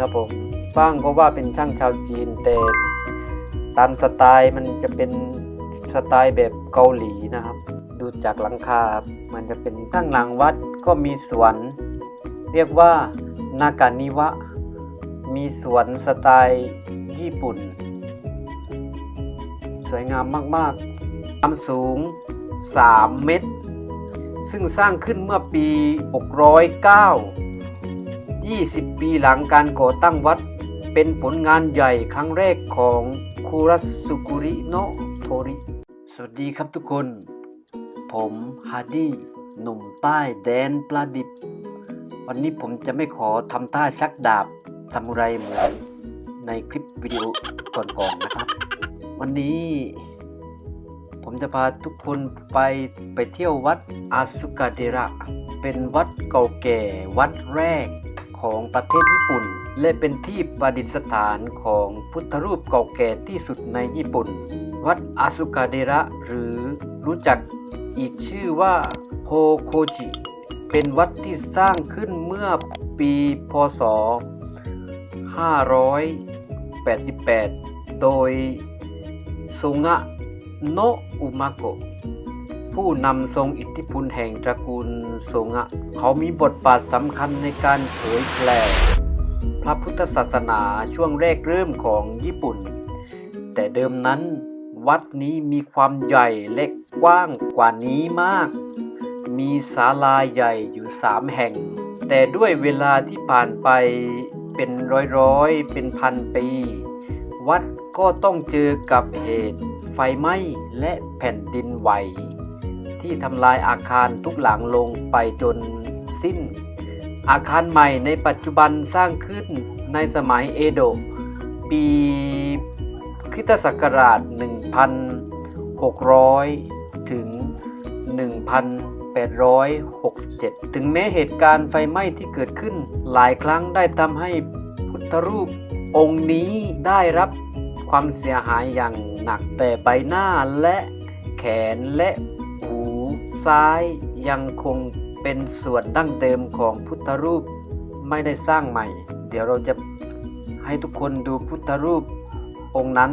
ครับผมบ้างก็ว่าเป็นช่างชาวจีน แต่ตามสไตล์มันจะเป็นสไตล์แบบเกาหลีนะครับ ดูจากหลังคาครับมันจะเป็นข้างหลังวัดก็มีสวน เรียกว่านากานิวะ มีสวนสไตล์ญี่ปุ่น สวยงามมากๆความสูง 3 เมตร ซึ่งสร้างขึ้นเมื่อปี 609 20 ปีหลังการก่อตั้งวัด เป็นผลงานใหญ่ครั้งแรกของคูรัสสุกุริโนโทริ สวัสดีครับทุกคน ผมฮาร์ดี้หนุ่มใต้แดนปลาดิบ วันนี้ผมจะไม่ขอทำท่าชักดาบซามูไรเหมือนในคลิปวิดีโอก่อนๆนะครับ วันนี้ผมจะพาทุกคนไปไปเที่ยววัดอาสุกาเดระ เป็นวัดเก่าแก่วัดแรก ของประเทศญี่ปุ่น และเป็นที่ประดิษฐานของพุทธรูปเก่าแก่ที่สุดในญี่ปุ่น วัดอาสุกาเดระหรือรู้จักอีกชื่อว่าโฮโคจิ เป็นวัดที่สร้างขึ้นเมื่อปีพศ 588 โดยโซงะโนอุมาโกะ ผู้นำทรงอิทธิพลแห่งตระกูลโซงะ เขามีบทบาทสำคัญในการเผยแพร่พระพุทธศาสนาช่วงแรกเริ่มของญี่ปุ่น แต่เดิมนั้น วัดนี้มีความใหญ่และกว้างกว่านี้มาก มีศาลาใหญ่อยู่สามแห่ง แต่ด้วยเวลาที่ผ่านไปเป็นร้อยๆ เป็นพันปี วัดก็ต้องเจอกับเหตุไฟไหม้และแผ่นดินไหว ที่ทำลายอาคารทุกหลังลงไปจนสิ้น อาคารใหม่ในปัจจุบันสร้างขึ้นในสมัยเอโดะปีคริสตศักราช 1600 ถึง 1867 ถึงแม้เหตุการณ์ไฟไหม้ที่เกิดขึ้นหลายครั้งได้ทำให้พุทธรูปองค์นี้ได้รับความเสียหายอย่างหนักแต่ใบหน้าและแขนและ ซ้ายยังคงเป็นส่วนดั้งเดิมของพุทธรูปไม่ได้สร้างใหม่ เดี๋ยวเราจะให้ทุกคนดูพุทธรูปองค์นั้น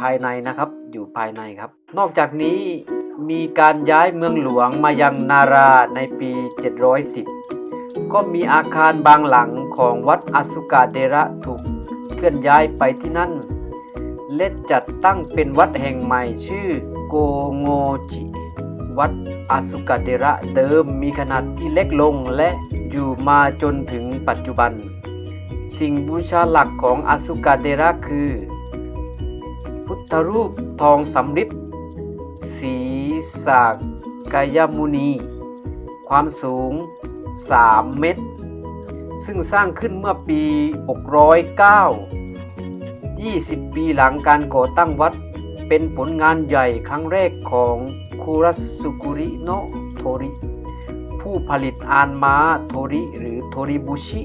ภายในนะครับอยู่ภายในครับ นอกจากนี้มีการย้ายเมืองหลวงมายังนาราในปี 710 ก็มีอาคารบางหลังของวัดอสุกาเดระถูกเคลื่อนย้ายไปที่นั่นและจัดตั้งเป็นวัดแห่งใหม่ชื่อโกโงจิ วัดอาสุกาเดระเดิมมีขนาดที่เล็กลงและอยู่มาจนถึงปัจจุบัน สิ่งบูชาหลักของอสุกาเดระคือ พุทธรูปทองสำริดสีสากกายมุนี ความสูง 3 เมตร ซึ่งสร้างขึ้นเมื่อปี 609 20 ปีหลังการก่อตั้งวัดเป็นผลงานใหญ่ครั้งแรกของ คูรัสสุกุริโนโทริ ผู้ผลิตอานม้าโทริหรือโทริบุชิ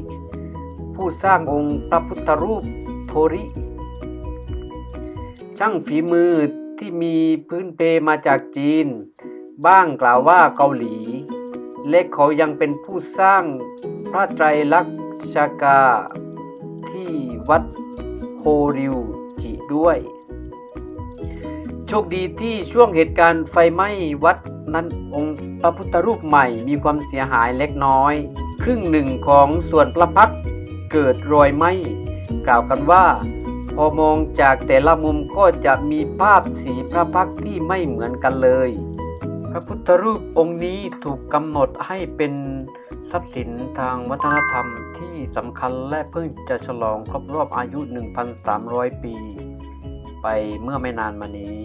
ผู้สร้างองค์พระพุทธรูปโทริ ช่างฝีมือที่มีพื้นเพมาจากจีน บ้างกล่าวว่าเกาหลี และเขายังเป็นผู้สร้างพระไตรลักษกา ที่วัดโฮริวจิด้วย โชคดีที่ช่วงเหตุการณ์ไฟไหม้วัดนั้นองค์พระพุทธรูปใหม่มีความเสียหายเล็กน้อย ครึ่งหนึ่งของส่วนพระพักเกิดรอยไหม้กล่าวกันว่า พอมองจากแต่ละมุมก็จะมีภาพสีพระพักที่ไม่เหมือนกันเลย พระพุทธรูปองค์นี้ถูกกำหนดให้เป็นทรัพย์สินทางวัฒนธรรมที่สำคัญและเพิ่งจะฉลองครบรอบอายุ 1,300 ปี ไปเมื่อไม่นานมานี้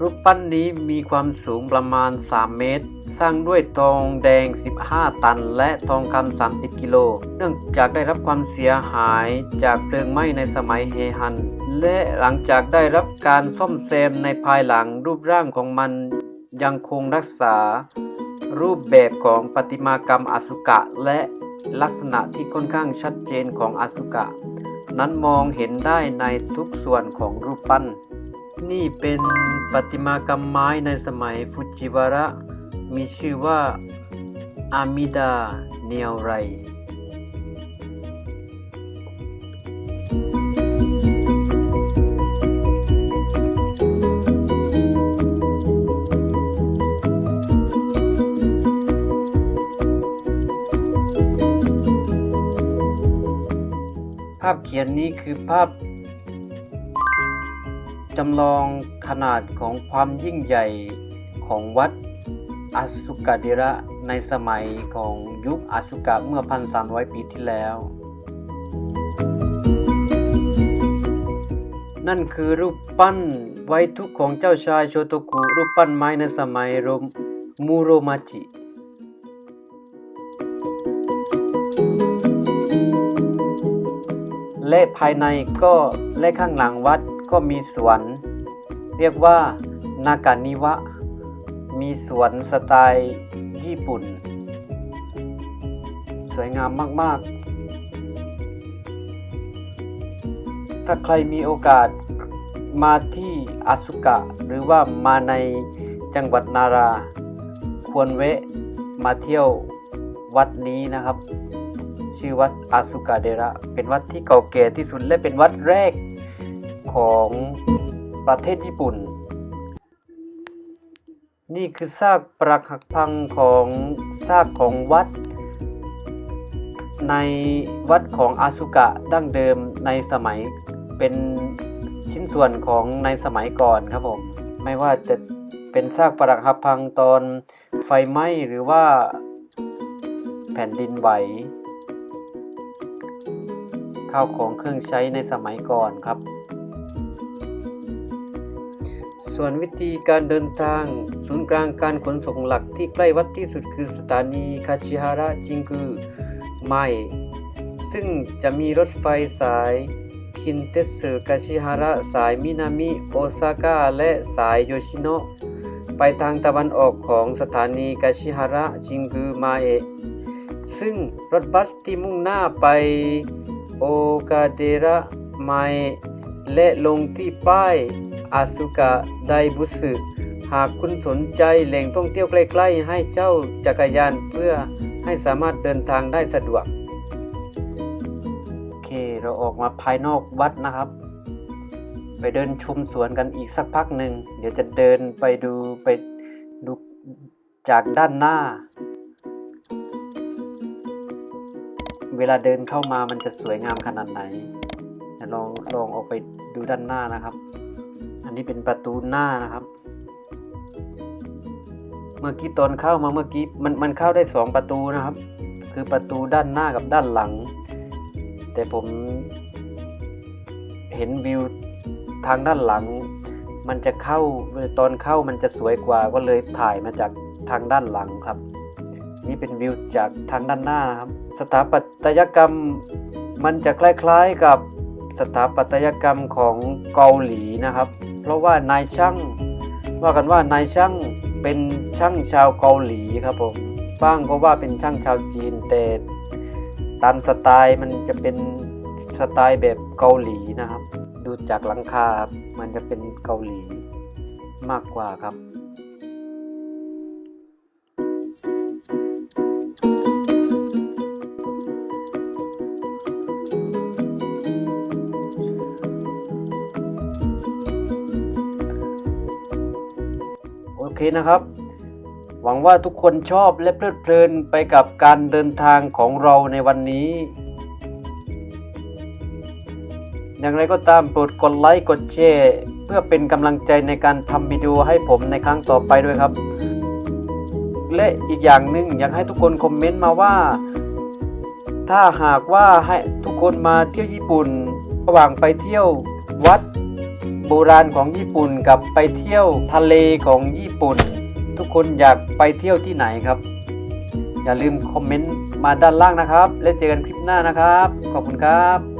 รูปปั้นนี้มีความสูงประมาณ 3 เมตร สร้างด้วยทองแดง 15 ตัน และทองคำ30 กิโล เนื่องจากได้รับความเสียหายจากเพลิงไหม้ในสมัยเฮฮัน และหลังจากได้รับการซ่อมแซมในภายหลังรูปร่างของมันยังคงรักษา รูปแบบของประติมากรรมอสุกะ และลักษณะที่ค่อนข้างชัดเจนของอสุกะ นั้นมองเห็นได้ในทุกส่วนของรูปปั้น นี่เป็นประติมากรรมไม้ในสมัยฟุจิวาระ มีชื่อว่าอามิดาเนียวไรภาพเขียนนี้คือภาพ จำลองขนาดของความยิ่งใหญ่ของวัดอาสุกเดระในสมัยของยุคอาสุกะเมื่อ 1,300 ปีที่แล้ว นั่นคือรูปปั้นไว้ทุกข์ของเจ้าชายโชโตกุรูปปั้นไม้ในสมัยโรมมูโรมาจิและภายในก็และข้างหลังวัด ก็มีสวน เรียกว่านากานิวะ มีสวนสไตล์ญี่ปุ่น สวยงามมาก ๆ ถ้าใครมีโอกาสมาที่อาสุกะ หรือว่ามาในจังหวัดนารา ควรแวะมาเที่ยววัดนี้นะครับ ชื่อวัดอาสุกะเดระ เป็นวัดที่เก่าแก่ที่สุดและเป็นวัดแรก ของประเทศญี่ปุ่น นี่คือซากปรักหักพังของซากของวัด ในวัดของอาสุกะดั้งเดิมในสมัยเป็นชิ้นส่วนของในสมัยก่อนครับผม ไม่ว่าจะเป็นซากปรักหักพังตอนไฟไหม้หรือว่าแผ่นดินไหวข้าวของเครื่องใช้ในสมัยก่อนครับ ส่วนวิธีการเดินทาง ศูนย์กลางการขนส่งหลักที่ใกล้วัดที่สุดคือสถานีคาชิฮาระจิงกุไมซึ่งจะมีรถไฟสายคินเตสึคาชิฮาระสายมินามิโอซาก้าและสายโยชิโนะไปทางตะวันออกของสถานีกาชิฮาระจิงกุมาเอะซึ่งรถบัสที่มุ่งหน้าไปโอกาเดระไมและลงที่ป้าย อาสุกะไดบุสึหากคุณสนใจแหล่งท่องเที่ยวใกล้ๆ ให้เจ้าจักรยานเพื่อให้สามารถเดินทางได้สะดวก โอเค เราออกมาภายนอกวัดนะครับ ไปเดินชมสวนกันอีกสักพักหนึ่ง เดี๋ยวจะเดินไปดูไปดูจากด้านหน้า เวลาเดินเข้ามามันจะสวยงามขนาดไหนเดี๋ยวลองลองออกไปดูด้านหน้านะครับ นี้เป็นประตูหน้านะครับ เมื่อกี้ตอนเข้ามาเมื่อกี้มันมันเข้าได้สองประตูนะครับ คือประตูด้านหน้ากับด้านหลัง แต่ผมเห็นวิวทางด้านหลัง มันจะเข้าตอนเข้ามันจะสวยกว่าก็เลยถ่ายมาจากทางด้านหลังครับ นี่เป็นวิวจากทางด้านหน้านะครับ สถาปัตยกรรมมันจะคล้ายๆกับสถาปัตยกรรมของเกาหลีนะครับ เพราะว่านายช่าง ว่ากันว่านายช่างเป็นช่างชาวเกาหลีครับผมบ้างก็ว่าเป็นช่างชาวจีนแต่ตามสไตล์มันจะเป็นสไตล์แบบเกาหลีนะครับ ดูจากหลังคาครับมันจะเป็นเกาหลีมากกว่าครับ โอเคนะครับ หวังว่าทุกคนชอบและเพลิดเพลินไปกับการเดินทางของเราในวันนี้ อย่างไรก็ตามโปรดกดไลค์กดแชร์เพื่อเป็นกำลังใจในการทำวิดีโอให้ผมในครั้งต่อไปด้วยครับ และอีกอย่างหนึ่งอยากให้ทุกคนคอมเมนต์มาว่า ถ้าหากว่าให้ทุกคนมาเที่ยวญี่ปุ่น ระหว่างไปเที่ยววัด โบราณของญี่ปุ่นกับไปเที่ยวทะเลของญี่ปุ่น ทุกคนอยากไปเที่ยวที่ไหนครับ อย่าลืมคอมเมนต์มาด้านล่างนะครับ และเจอกันคลิปหน้านะครับ ขอบคุณครับ